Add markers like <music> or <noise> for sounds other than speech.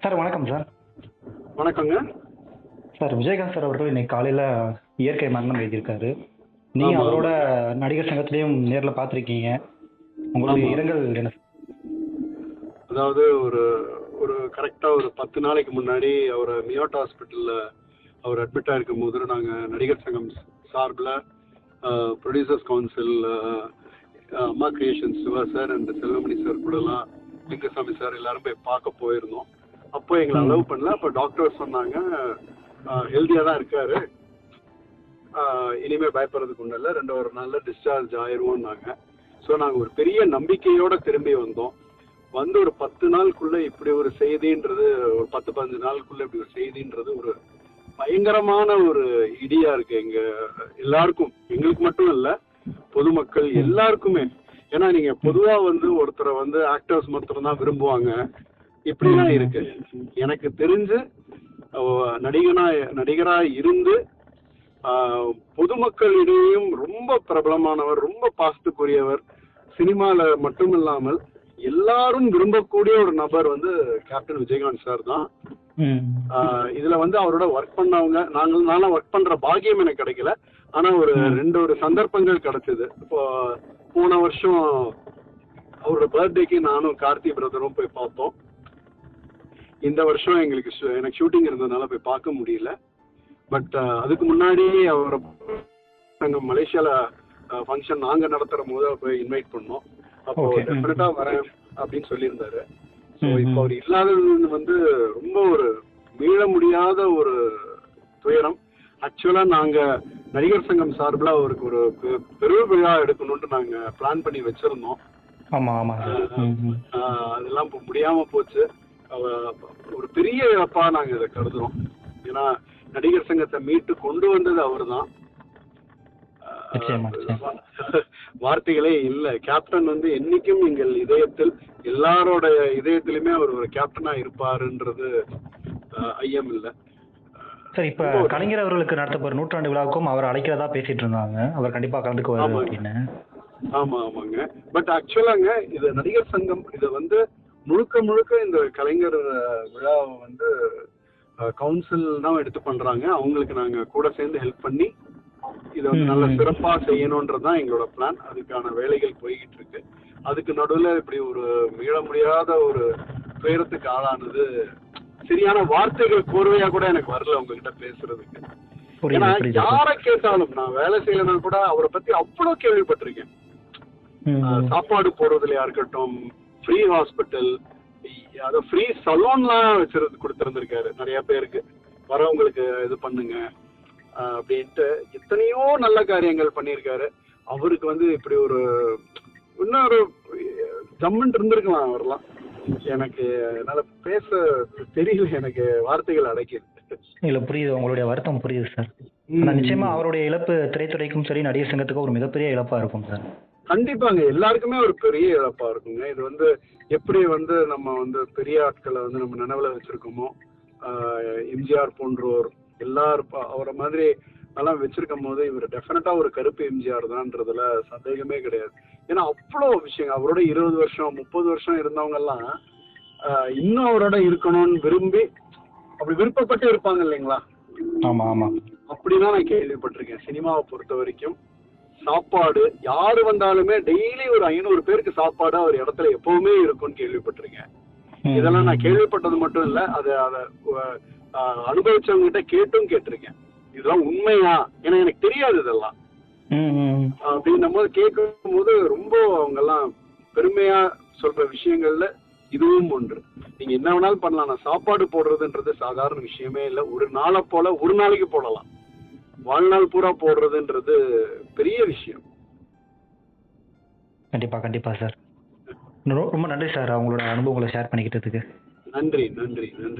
Sir வணக்கம் sir. வணக்கங்க. Sir Vijayakanth sir அவர்கள் இன்னைக்கு காலையில் இயற்கை மரணம் எழுதியிருக்காரு. நீங்கள் ஆமா. அவரோட நடிகர் சங்கத்திலையும் நேரில் பார்த்துருக்கீங்க. உங்களுடைய. இரங்கல் என்ன? அதாவது ஒரு ஒரு கரெக்டாக ஒரு பத்து நாளைக்கு முன்னாடி அவரை மியோட் ஹாஸ்பிட்டலில் அவர் அட்மிட் ஆகிருக்கும் போது நாங்கள் நடிகர் சங்கம் சார்பில் producers council Amma creation Siva sir and Selvamani sir கூடலாம் லிங்கசாமி சார் எல்லாரும் போய் பார்க்க போயிருந்தோம். அப்போ எங்களை. அலோவ் பண்ணல. அப்போ டாக்டர் சொன்னாங்க ஹெல்த்தியாக தான் இருக்காரு. ஆஹ் இனிமே பயப்படுறதுக்கு ஒன்றும் இல்லை. ரெண்டு ஒரு நாளில் டிஸ்சார்ஜ் ஆயிடுவோம்னாங்க ஸோ நாங்கள் ஒரு பெரிய நம்பிக்கையோட திரும்பி வந்தோம். வந்து ஒரு பத்து நாளுக்குள்ள இப்படி ஒரு செய்தின்றது ஒரு பத்து பதினஞ்சு நாளுக்குள்ள இப்படி ஒரு செய்தின்றது ஒரு பயங்கரமான ஒரு இடியா இருக்கு. எங்க எல்லாருக்கும் எங்களுக்கு மட்டும் இல்ல பொதுமக்கள் எல்லாருக்குமே. ஏன்னா நீங்க பொதுவா வந்து ஒருத்தரை வந்து ஆக்டர்ஸ் மாத்திரம் தான் விரும்புவாங்க. இப்படிலாம் இருக்கு? எனக்கு தெரிஞ்சு நடிகனா நடிகரா இருந்து பொதுமக்களிடையும் ரொம்ப பிரபலமானவர் ரொம்ப பாசத்துக்குரியவர் சினிமால மட்டும் இல்லாமல் எல்லாரும் விரும்பக்கூடிய ஒரு நபர் வந்து கேப்டன் விஜயகாந்த் சார் தான். இதுல வந்து அவரோட ஒர்க் பண்ணவங்க நாங்கள் நானும் ஒர்க் பண்ற பாக்கியம் எனக்கு கிடைக்கல. ஆனா ஒரு. ரெண்டு ஒரு சந்தர்ப்பங்கள் கிடைச்சது. இப்போ போன வருஷம் அவரோட பர்த்டேக்கு நானும் கார்த்தி பிரதரும் போய் பார்த்தோம். இந்த வருஷம் எங்களுக்கு எனக்கு ஷூட்டிங் இருந்ததுனால போய் பார்க்க முடியல. பட் அதுக்கு முன்னாடி அவர் நாங்கள் மலேசியால ஃபங்க்ஷன் நாங்க நடத்துற போது போய் இன்வைட் பண்ணோம். அப்போ Okay. ம். டெஃபினட்டா வரேன் அப்படின்னு சொல்லியிருந்தாரு. ஸோ இப்போ. அவர் இல்லாதது வந்து ரொம்ப ஒரு மீள முடியாத ஒரு துயரம். ஆக்சுவலா நாங்க நடிகர் சங்கம் சார்பில் அவருக்கு ஒரு பெ- பெரு விழா எடுக்கணும்னு நாங்க பிளான் பண்ணி வச்சிருந்தோம். ஆமாம் ஆமாம் சார் ம் ம் ஆஹ் அதெல்லாம் இப்போ முடியாம போச்சு. ஒரு பெரிய இழப்பா நாங்க இதை கருதுறோம். ஏன்னா நடிகர் சங்கத்தை மீட்டு கொண்டு வந்தது நிச்சயமா, நிச்சயமா. <laughs> வார்த்தைகளே இல்ல. கேப்டன் வந்து என்னைக்கும் எங்கள் இதயத்தில் எல்லாரோட இதயத்திலுமே அவர் ஒரு கேப்டனா இருப்பாருன்றது ஐயம் இல்ல. சார் இப்போ கலைஞர் அவர்களுக்கு நடத்தப்போகிற நூற்றாண்டு விழாவுக்கும் அவர் அழைக்கிறதா பேசிட்டு இருந்தாங்க. அவர் கண்டிப்பாக கலந்துக்குவார். அப்படின்னு. ஆமா ஆமாங்க. பட் ஆக்சுவலாங்க இது நடிகர் சங்கம் இது வந்து முழுக்க முழுக்க இந்த கலைஞர் விழாவை வந்து கவுன்சில் தான் எடுத்து பண்றாங்க. அவங்களுக்கு நாங்க கூட சேர்ந்து ஹெல்ப் பண்ணி இதை வந்து நல்ல. சிறப்பா செய்யணுன்றது தான் எங்களோட பிளான் அதுக்கான வேலைகள் போய்கிட்டு இருக்கு. அதுக்கு நடுவில் இப்படி ஒரு மீள முடியாத ஒரு துயரத்துக்கு ஆளானது சரியான வார்த்தைகள் கோர்வையா கூட எனக்கு வரல உங்ககிட்ட பேசுறதுக்கு. ஏன்னா யாரை கேட்டாலும் நான் வேலை செய்யலைன்னா கூட அவரை பத்தி அவ்வளவு கேள்விப்பட்டிருக்கேன். சாப்பாடு போடுறதுலயா இருக்கட்டும் ஃப்ரீ ஹாஸ்பிட்டல் அதை ஃப்ரீ சலூன்லாம் வச்சிருந்து கொடுத்துருந்துருக்காரு. நிறைய பேருக்கு. வரவங்களுக்கு இது பண்ணுங்க அப்படின்ட்டு எத்தனையோ நல்ல காரியங்கள் பண்ணியிருக்காரு. அவருக்கு வந்து இப்படி ஒரு இன்னொரு ஜம்முன் இருந்திருக்கலாம் அவர்லாம். எனக்கு என்னால பேச தெரியல எனக்கு வார்த்தைகள் அடைக்குது இல்லை புரியுது. உங்களுடைய வருத்தம் புரியுது சார் நிச்சயமா அவருடைய இழப்பு திரைத்துறைக்கும் சரி நடிகர் சங்கத்துக்கும் ஒரு மிகப்பெரிய இழப்பாக இருக்கும் சார் கண்டிப்பாங்க. எல்லாருக்குமே ஒரு பெரிய இழப்பா இருக்குங்க. இது வந்து எப்படி வந்து நம்ம வந்து பெரிய ஆட்களை வந்து நம்ம நினைவுல வச்சிருக்கோமோ எம்ஜிஆர் போன்றோர் எல்லார் ப- அவரை மாதிரி எல்லாம் வச்சிருக்கும் போது இவர் டெஃபினட்டா ஒரு கருப்பு எம்ஜிஆர் தான்றதுல சந்தேகமே கிடையாது. ஏன்னா அவ்வளோ விஷயம் அவரோட இருபது வருஷம் முப்பது வருஷம் இருந்தவங்க எல்லாம் இன்னும் அவரோட இருக்கணும்னு விரும்பி அப்படி விருப்பப்பட்டு இருப்பாங்க இல்லைங்களா? ஆமாம் ஆமாம் அப்படிதான் நான் கேள்விப்பட்டிருக்கேன். சினிமாவை பொறுத்த வரைக்கும். சாப்பாடு யாரு வந்தாலுமே டெய்லி ஒரு ஐநூறு பேருக்கு சாப்பாடு அவர் இடத்துல எப்பவுமே இருக்கும்னு கேள்விப்பட்டிருக்கேன். இதெல்லாம் நான் கேள்விப்பட்டது மட்டும் இல்ல அதை அதை அனுபவிச்சவங்க கிட்ட கேட்டும் கேட்டிருக்கேன். இதெல்லாம் உண்மையா? ஏன்னா எனக்கு தெரியாது இதெல்லாம். அப்படின்னும் போது கேட்கும் போது ரொம்ப அவங்க எல்லாம் பெருமையா சொல்ற விஷயங்கள்ல இதுவும் ஒன்று. நீங்க என்ன வேணாலும் பண்ணலாம். நான் சாப்பாடு போடுறதுன்றது சாதாரண விஷயமே இல்லை. ஒரு நாளை போல ஒரு நாளைக்கு போடலாம். வாழ்நாள் பூரா போடுறதுன்றது பெரிய விஷயம். கண்டிப்பாக கண்டிப்பாக சார் ரொம்ப நன்றி சார் அவங்களோட அனுபவங்களை ஷேர் பண்ணிக்கிட்டதுக்கு. நன்றி நன்றி நன்றி.